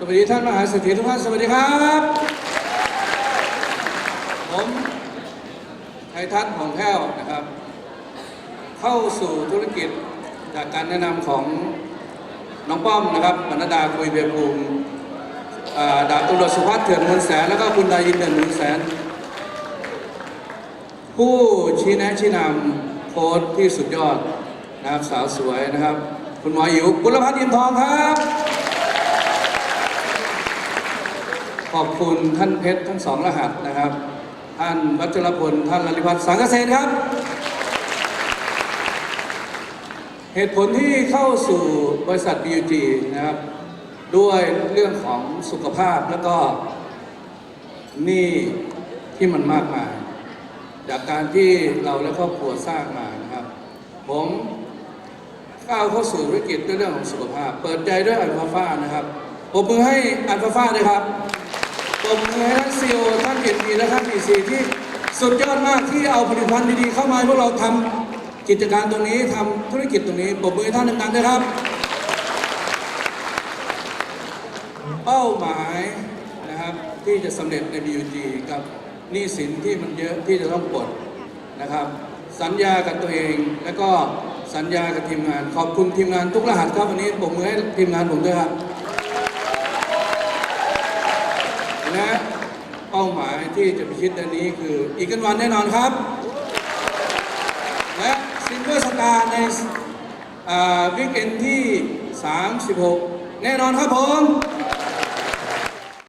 สวัสดีท่านมหาเศรษฐีทุกท่าน สวัสดีครับ ผมไททัศน์ของแพ้วนะครับ เข้าสู่ธุรกิจจากการแนะนำของน้องป้อมนะครับบรรดาคุยเบียภูมิอ่าดาบตำรวจสุภัสเถื่อนเงินแสน แล้วก็คุณดายินเถื่อนเงินแสน ผู้ชี้แนะชี้นำโค้ดที่สุดยอดนะครับสาวสวยนะครับ คุณหมออิ๋วกุลพัฒน์อินทองครับ ขอบคุณท่านเพชรทั้งสองรหัสนะครับ ท่านวัชรพล ท่านลลิพัฒน์สังเกษตรครับ เหตุผลที่เข้าสู่บริษัท BUG นะครับ ด้วยเรื่องของสุขภาพแล้วก็หนี้ที่มันมากมาย จากการที่เราและครอบครัวสร้างมานะครับ ผมก้าวเข้าสู่ธุรกิจด้วยเรื่องของสุขภาพ เปิดใจด้วยอัลฟาฟ้านะครับปรบมือให้อัลฟาฟ้าเลยครับ ปรบมือให้ท่านซีโอท่านเอ็นดีและท่านพีซีที่สุดยอดมากที่เอาผลิตภัณฑ์ดีๆเข้ามาพวกเราทำกิจการตรงนี้ทำธุรกิจตรงนี้ปรบมือให้ท่านดังๆด้วยครับ เป้าหมายนะครับที่จะสำเร็จใน BUG กับหนี้สินที่มันเยอะที่จะต้องปลดนะครับ สัญญากับตัวเองแล้วก็สัญญากับทีมงาน ขอบคุณทีมงานทุกรหัสครับวันนี้ผมมือให้ทีมงานผมด้วยครับ และเป้าหมายที่จะพิชิตอันนี้คืออีกกันวันแน่นอนครับ และซินเวอร์สตาร์ในวิกเอนที่ 36 แน่นอนครับผม